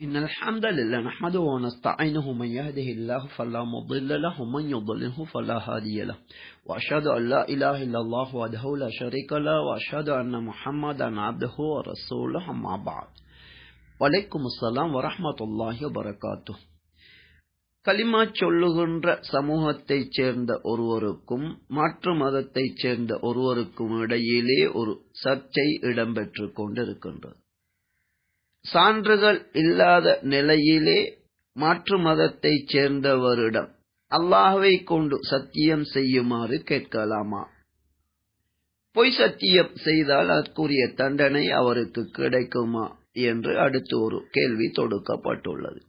إن الحمد لله نحمده ونستعينه من يهده الله فلا مضل له ومن يضلله فلا هادي له وأشهد أن لا إله إلا الله وحده لا شريك له وأشهد أن محمدا عبده ورسوله أما بعد வலைக்கும் அஸ்லாம் வரமத்துல்லாஹி வரகாத்து கலிமா சொல்லுகின்ற சமூகத்தைச் சேர்ந்த ஒருவருக்கும் மாற்று மதத்தைச் சேர்ந்த ஒருவருக்கும் இடையிலே ஒரு சர்ச்சை இடம்பெற்று கொண்டிருக்கின்றது சான்றுகள் இல்லாத நிலையிலே மாற்று மதத்தைச் சேர்ந்தவரிடம் அல்லாஹுவை கொண்டு சத்தியம் செய்யுமாறு கேட்கலாமா? பொய் சத்தியம் செய்தால் அதற்குரிய தண்டனை அவருக்கு கிடைக்குமா? என்று அடுத்து ஒரு கேள்வி தொடுக்கப்பட்டுள்ளது.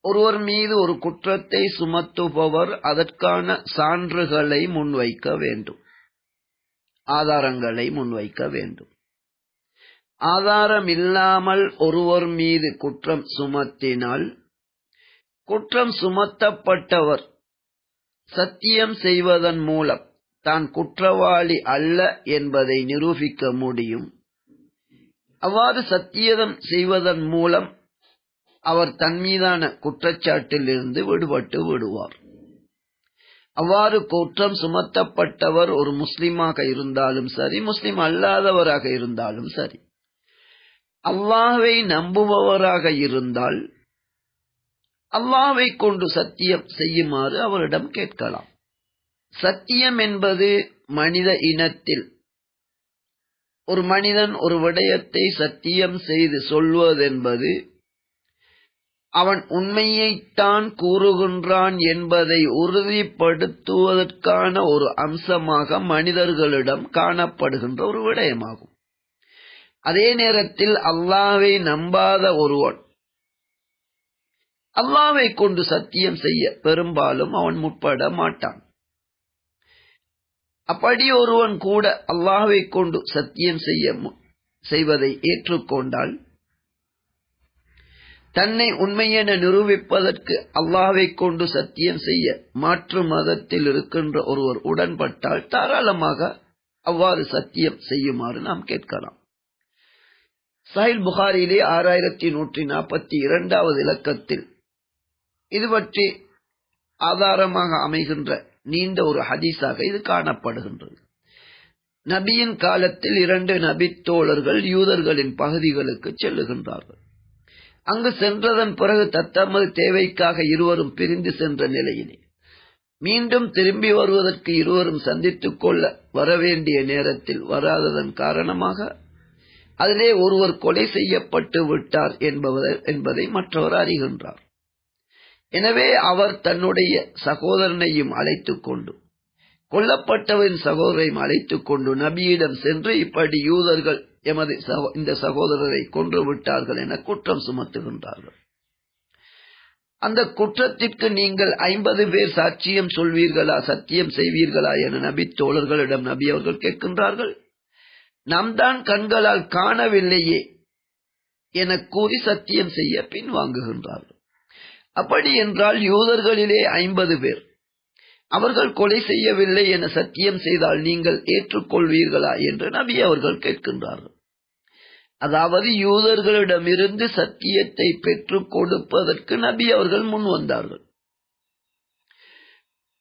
ஒருவர் மீது ஒரு குற்றத்தை சுமத்துபவர் அதற்கான சான்றுகளை முன்வைக்க வேண்டும். ஆதாரங்களை முன்வைக்க வேண்டும். ஆதாரம் இல்லாமல் ஒருவர் மீது குற்றம் சுமத்தினால் குற்றம் சுமத்தப்பட்டவர் சத்தியம் செய்வதன் மூலம் தான் குற்றவாளி அல்ல என்பதை நிரூபிக்க முடியும். அவ்வாறு சத்தியதம் செய்வதன் மூலம் அவர் தன் மீதான குற்றச்சாட்டிலிருந்து விடுபட்டு விடுவார். அவ்வாறு குற்றம் சுமத்தப்பட்டவர் ஒரு முஸ்லிமாக இருந்தாலும் சரி முஸ்லிம் அல்லாதவராக இருந்தாலும் சரி. அல்லாஹ்வை நம்புபவராக இருந்தால் அல்லாஹ்வை கொண்டு சத்தியம் செய்யுமாறு அவரிடம் கேட்கலாம். சத்தியம் என்பது மனித இனத்தில் ஒரு மனிதன் ஒரு விடயத்தை சத்தியம் செய்து சொல்வதென்பது அவன் உண்மையைத்தான் கூறுகின்றான் என்பதை உறுதிப்படுத்துவதற்கான ஒரு அம்சமாக மனிதர்களிடம் காணப்படுகின்ற ஒரு விடயமாகும். அதே நேரத்தில் அல்லாவை நம்பாத ஒருவன் அல்லாவை கொண்டு சத்தியம் செய்ய பெரும்பாலும் அவன் முற்பட மாட்டான். அப்படி ஒருவன் கூட அல்லாஹை கொண்டு சத்தியம் செய்ய செய்வதை ஏற்றுக்கொண்டால் தன்னை உண்மையென நிரூபிப்பதற்கு அல்லாவை கொண்டு சத்தியம் செய்ய மாற்று மதத்தில் இருக்கின்ற ஒருவர் உடன்பட்டால் தாராளமாக அவ்வாறு சத்தியம் செய்யுமாறு நாம் கேட்கலாம். சாஹில் புகாரியிலே ஆறாயிரத்தி நூற்றி நாற்பத்தி இரண்டாவது இலக்கத்தில் இது பற்றி ஆதாரமாக அமைகின்ற நீண்ட ஒரு ஹதீஸாக இது காணப்படுகின்றது. நபியின் காலத்தில் இரண்டு நபித்தோழர்கள் யூதர்களின் பகுதிகளுக்கு செல்லுகின்றார்கள். அங்கு சென்றதன் பிறகு தத்தமது தேவைக்காக இருவரும் பிரிந்து சென்ற நிலையிலே மீண்டும் திரும்பி வருவதற்கு இருவரும் சந்தித்துக் கொள்ள வரவேண்டிய நேரத்தில் வராததன் காரணமாக அதிலே ஒருவர் கொலை செய்யப்பட்டு விட்டார் என்பதை மற்றவர் அறிகின்றார். எனவே அவர் தன்னுடைய சகோதரனையும் அழைத்துக் கொண்டு கொல்லப்பட்டவரின் சகோதரையும் அழைத்துக் கொண்டு நபியிடம் சென்று இப்படி யூதர்கள் எமது இந்த சகோதரரை கொன்று விட்டார்கள் என குற்றம் சுமத்துகின்றார்கள். அந்த குற்றத்திற்கு நீங்கள் ஐம்பது பேர் சாட்சியம் சொல்வீர்களா சத்தியம் செய்வீர்களா என நபி தோழர்களிடம் நபி அவர்கள் கேட்கின்றார்கள். நாம் தான் கண்களால் காணவில்லையே என கூறி சத்தியம் செய்ய பின் வாங்குகின்றார்கள் அப்படி என்றால் யூதர்களிலே ஐம்பது பேர். அவர்கள் கொலை செய்யவில்லை என சத்தியம் செய்தால் நீங்கள் ஏற்றுக்கொள்வீர்களா என்று நபி அவர்கள் கேட்கின்றார்கள். அதாவது யூதர்களிடமிருந்து சத்தியத்தை பெற்றுக் கொடுப்பதற்கு நபி அவர்கள் முன் வந்தார்கள்.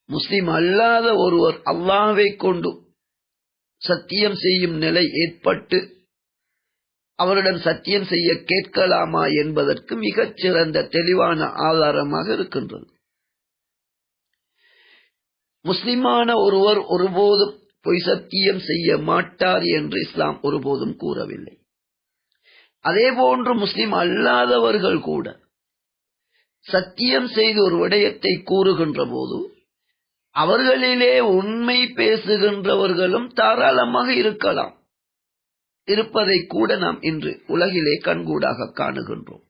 முஸ்லிம் அல்லாத ஒருவர் அல்லாவை கொண்டு சத்தியம் செய்யும் நிலை ஏற்பட்டு அவரிடம் சத்தியம் செய்ய கேட்கலாமா என்பதற்கு மிகச் சிறந்த தெளிவான ஆதாரமாக இருக்கின்றது. முஸ்லிமான ஒருவர் ஒருபோதும் பொய் சத்தியம் செய்ய மாட்டார் என்று இஸ்லாம் ஒருபோதும் கூறவில்லை. அதேபோன்று முஸ்லிம் அல்லாதவர்கள் கூட சத்தியம் செய்து ஒரு விடயத்தை கூறுகின்ற போது அவர்களிலே உண்மை பேசுகின்றவர்களும் தாராளமாக இருக்கலாம். இருப்பதை கூட நாம் இன்று உலகிலே கண்கூடாக காணுகின்றோம்.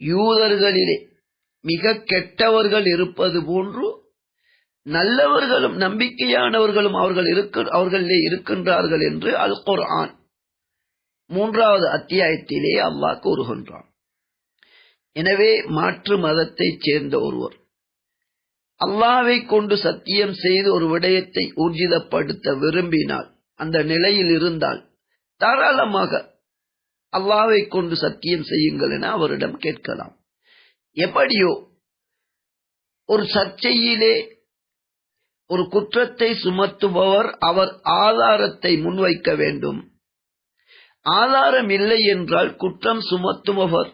யூதர்களிலே மிக கெட்டவர்கள் இருப்பது போன்று நல்லவர்களும் நம்பிக்கையானவர்களும் அவர்கள் அவர்களிலே இருக்கின்றார்கள் என்று அல் குர்ஆன் மூன்றாவது அத்தியாயத்திலே அல்லாஹ் கூறுகின்றான். எனவே மாற்று மதத்தைச் சேர்ந்த ஒருவர் அல்லாவை கொண்டு சத்தியம் செய்து ஒரு விடயத்தை ஊர்ஜிதப்படுத்த விரும்பினால் அந்த நிலையில் இருந்தால் தாராளமாக அல்லாவை கொண்டு சத்தியம் செய்யுங்கள் என அவரிடம் கேட்கலாம். எப்படியோ ஒரு சர்ச்சையிலே ஒரு குற்றத்தை சுமத்துபவர் அவர் ஆதாரத்தை முன்வைக்க வேண்டும். ஆதாரம் இல்லை என்றால் குற்றம் சுமத்துபவர்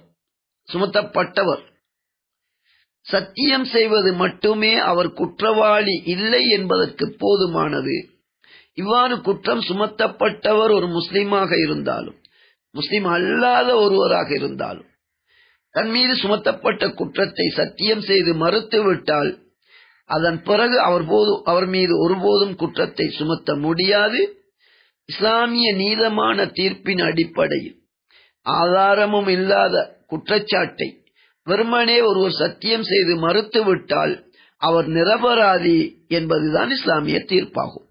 சுமத்தப்பட்டவர் சத்தியம் செய்வது மட்டுமே அவர் குற்றவாளி இல்லை என்பதற்கு போதுமானது. இவ்வாறு குற்றம் சுமத்தப்பட்டவர் ஒரு முஸ்லீமாக இருந்தாலும் முஸ்லிம் அல்லாத ஒருவராக இருந்தாலும் தன் மீது சுமத்தப்பட்ட குற்றத்தை சத்தியம் செய்து மறுத்துவிட்டால் அதன் பிறகு அவர் போது அவர் மீது ஒருபோதும் குற்றத்தை சுமத்த முடியாது. இஸ்லாமிய நீதமான தீர்ப்பின் அடிப்படையில் ஆதாரமும் இல்லாத குற்றச்சாட்டை வெறுமனே ஒருவர் சத்தியம் செய்து மறுத்துவிட்டால் அவர் நிரபராதி என்பதுதான் இஸ்லாமிய தீர்ப்பாகும்.